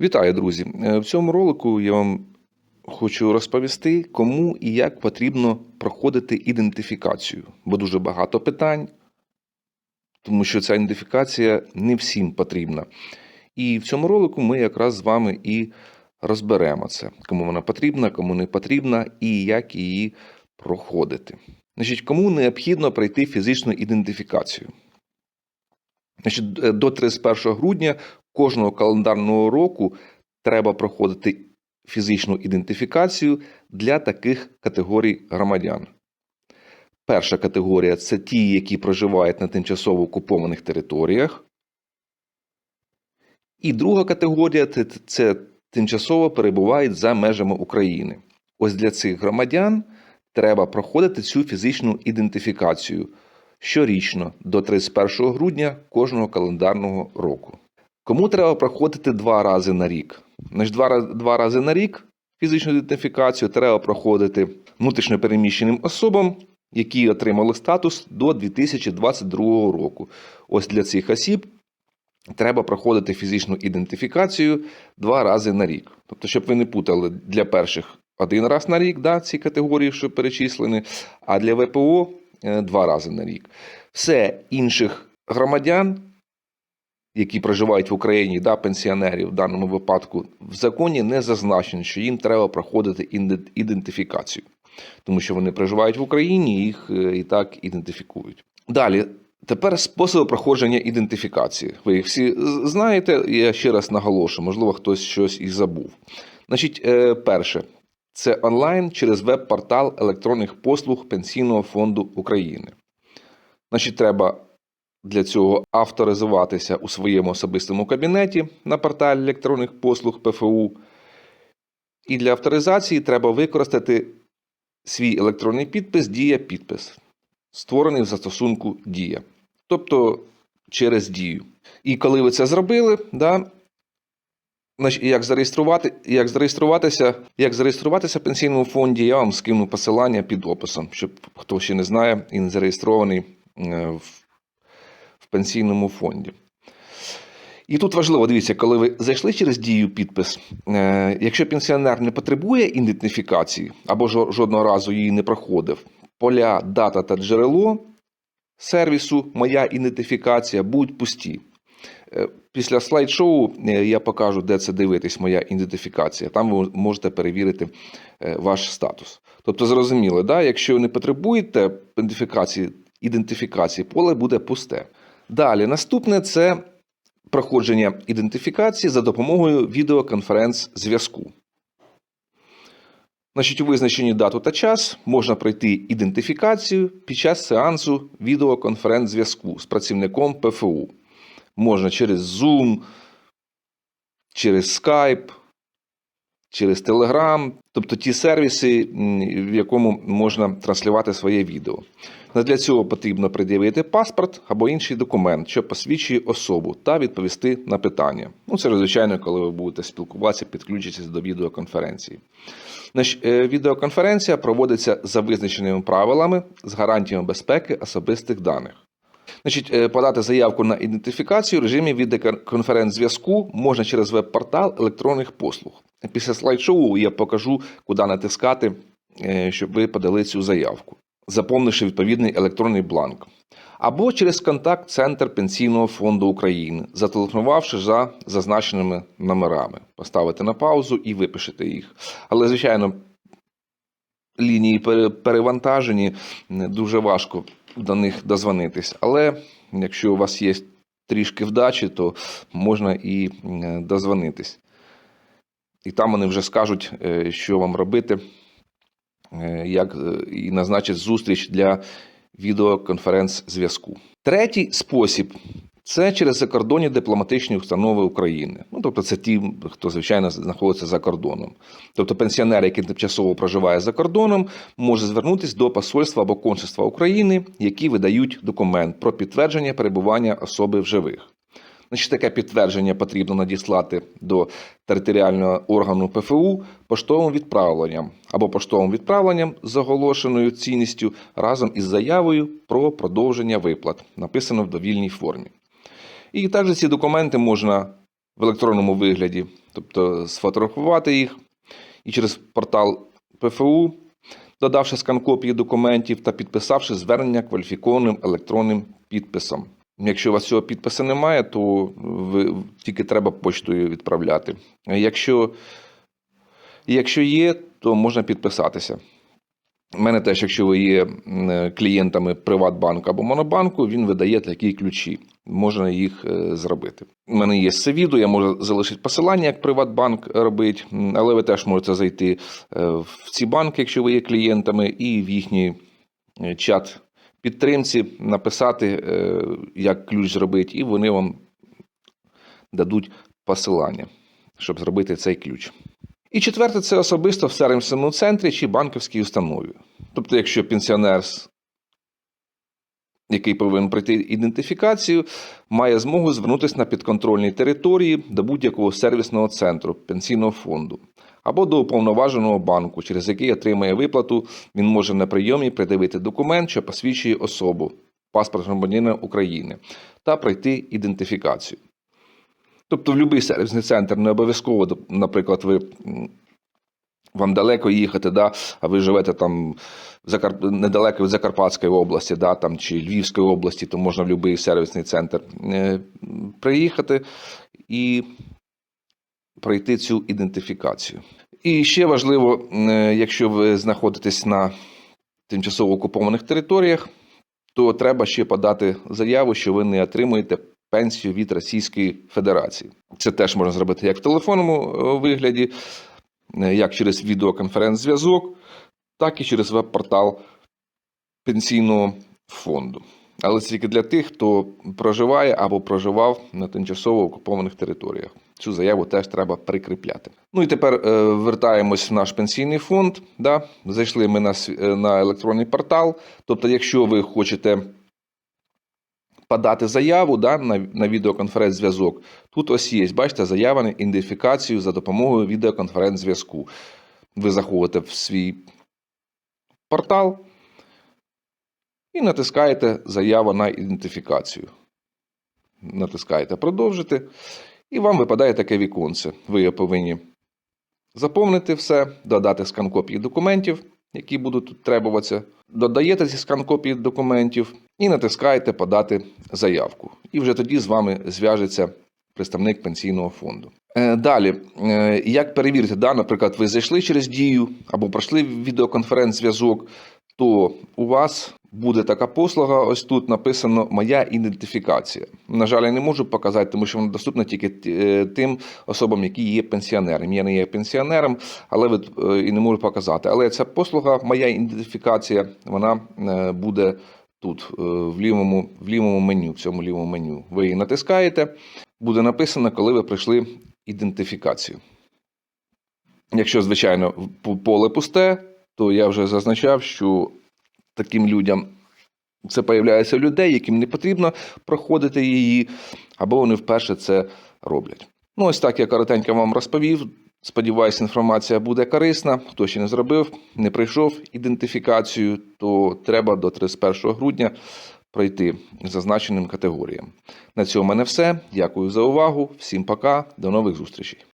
Вітаю, друзі! Е, В цьому ролику я вам хочу розповісти, кому і як потрібно проходити ідентифікацію, бо дуже багато питань, тому що ця ідентифікація не всім потрібна. І в цьому ролику ми якраз з вами і розберемо це, кому вона потрібна, кому не потрібна і як її проходити. Значить, кому необхідно пройти фізичну ідентифікацію? Значить, е, до 31 грудня кожного календарного року треба проходити фізичну ідентифікацію для таких категорій громадян. Перша категорія це ті, які проживають на тимчасово окупованих територіях. І друга категорія це, тимчасово перебувають за межами України. Ось для цих громадян треба проходити цю фізичну ідентифікацію щорічно до 31 грудня кожного календарного року. Кому треба проходити два рази на рік? Значить, два, два рази на рік фізичну ідентифікацію треба проходити внутрішньопереміщеним особам, які отримали статус до 2022 року. Ось для цих осіб треба проходити фізичну ідентифікацію два рази на рік. Тобто, щоб ви не путали для перших один раз на рік, да, ці категорії, що перечислені, а для ВПО е, два рази на рік. Все інших громадян які проживають в Україні, да, пенсіонерів в даному випадку, в законі не зазначено, що їм треба проходити ідентифікацію, тому що вони проживають в Україні, їх е, і так ідентифікують. Далі. Тепер способи проходження ідентифікації. Ви їх всі знаєте, я ще раз наголошу, можливо, хтось щось і забув. Значить, е, перше, це онлайн через веб-портал електронних послуг Пенсійного фонду України. Значить, треба для цього авторизуватися у своєму особистому кабінеті на порталі електронних послуг ПФУ. І для авторизації треба використати свій електронний підпис Дія підпис, створений в застосунку Дія. Тобто через дію. І коли ви це зробили, да, як, зареєструвати, як, зареєструватися, як зареєструватися в пенсійному фонді, я вам скину посилання під описом, щоб хто ще не знає і не зареєстрований е, в в пенсійному фонді. І тут важливо, дивіться, коли ви зайшли через дію підпис, е, якщо пенсіонер не потребує ідентифікації або жо- жодного разу її не проходив, поля, дата та джерело сервісу Моя ідентифікація будуть пусті. Е, Після слайд-шоу е, я покажу, де це дивитись, моя ідентифікація. Там ви можете перевірити ваш статус. Тобто, зрозуміло, да? якщо не потребуєте ідентифікації, ідентифікації, поле буде пусте. Далі, наступне це проходження ідентифікації за допомогою відеоконференц-зв'язку. Значить, у визначені дату та час можна пройти ідентифікацію під час сеансу відеоконференц-зв'язку з працівником ПФУ. Можна через Zoom, через Skype, через Telegram, тобто ті сервіси, в якому можна транслювати своє відео. Для цього потрібно пред'явити паспорт або інший документ, що посвідчує особу, та відповісти на питання. Ну, це звичайно, коли ви будете спілкуватися, підключитися до відеоконференції. Е, відеоконференція проводиться за визначеними правилами з гарантіями безпеки особистих даних. Значить, е, подати заявку на ідентифікацію в режимі відеоконференц-зв'язку можна через веб-портал електронних послуг. Після слайд-шоу я покажу, куди натискати, е, щоб ви подали цю заявку, заповнивши відповідний електронний бланк. Або через контакт-центр Пенсійного фонду України, зателефонувавши за зазначеними номерами. Поставити на паузу і випишете їх. Але, звичайно, лінії пере- перевантажені, дуже важко до них дозвонитись. Але якщо у вас є трішки вдачі, то можна і е, дозвонитись. І там вони вже скажуть, е, що вам робити, е, як е, і назначать зустріч для відеоконференц-зв'язку. Третій спосіб це через закордонні дипломатичні установи України. Ну, тобто, це ті, хто звичайно знаходиться за кордоном. Тобто, пенсіонер, який тимчасово проживає за кордоном, може звернутися до посольства або консульства України, які видають документ про підтвердження перебування особи в живих. Значить, таке підтвердження потрібно надіслати до територіального органу ПФУ поштовим відправленням або поштовим відправленням з оголошеною цінністю разом із заявою про продовження виплат, написано в довільній формі. І також ці документи можна в електронному вигляді тобто сфотографувати їх і через портал ПФУ, додавши скан копії документів та підписавши звернення кваліфікованим електронним підписом. Якщо у вас цього підпису немає, то ви тільки треба почтою відправляти. Якщо, якщо є, то можна підписатися. У мене теж, якщо ви є клієнтами Приватбанку або Монобанку, він видає такі ключі. Можна їх е, зробити. У мене є це відео, я можу залишити посилання, як Приватбанк робить, але ви теж можете зайти е, в ці банки, якщо ви є клієнтами, і в їхній е, чат підтримці написати, е, як ключ зробити, і вони вам дадуть посилання, щоб зробити цей ключ. І четверте, це особисто в сервісному центрі чи банківській установі. Тобто, якщо пенсіонер, з- який повинен пройти ідентифікацію, має змогу звернутися на підконтрольній території до будь-якого сервісного центру пенсійного фонду або до уповноваженого банку, через який отримає виплату, він може на прийомі придивити документ, що посвідчує особу, паспорт громадянина України, та пройти ідентифікацію. Тобто в будь-який сервісний центр не обов'язково, наприклад, ви. Вам далеко їхати, да, а ви живете там в Закар... недалеко від Закарпатської області, да, там, чи Львівської області, то можна в будь-який сервісний центр е, приїхати і пройти цю ідентифікацію. І ще важливо, е, якщо ви знаходитесь на тимчасово окупованих територіях, то треба ще подати заяву, що ви не отримуєте пенсію від Російської Федерації. Це теж можна зробити як в телефонному е, вигляді, як через відеоконференц-зв'язок, так і через веб-портал пенсійного фонду. Але це тільки для тих, хто проживає або проживав на тимчасово окупованих територіях. Цю заяву теж треба прикріпляти. Ну і тепер е, вертаємось в наш пенсійний фонд. Да? Зайшли ми на, е, на електронний портал. Тобто, якщо ви хочете подати заяву да, на, на відеоконференц-зв'язок, тут ось є, бачите, заява на ідентифікацію за допомогою відеоконференц-зв'язку. Ви заходите в свій портал і натискаєте заяву на ідентифікацію. Натискаєте продовжити, і вам випадає таке віконце. Ви повинні заповнити все, додати скан копії документів, які будуть тут требуватися. Додаєте ці скан копії документів і натискаєте подати заявку. І вже тоді з вами зв'яжеться представник пенсійного фонду. Е, Далі, е, як перевірити, да, наприклад, ви зайшли через дію або пройшли відеоконференц-зв'язок, то у вас буде така послуга. Ось тут написано Моя ідентифікація. На жаль, я не можу показати, тому що вона доступна тільки е, тим особам, які є пенсіонерами. Я не є пенсіонером, але ви е, і не можу показати. Але ця послуга, моя ідентифікація, вона е, буде тут, в лівому, в лівому меню, в цьому лівому меню. Ви її натискаєте, буде написано, коли ви пройшли ідентифікацію. Якщо, звичайно, поле пусте, то я вже зазначав, що таким людям це появляється у людей, яким не потрібно проходити її, або вони вперше це роблять. Ну, ось так я коротенько вам розповів. Сподіваюсь, інформація буде корисна. Хто ще не зробив, не пройшов ідентифікацію, то треба до 31 грудня пройти зазначеним категоріям. На цьому в мене все. Дякую за увагу. Всім пока, до нових зустрічей.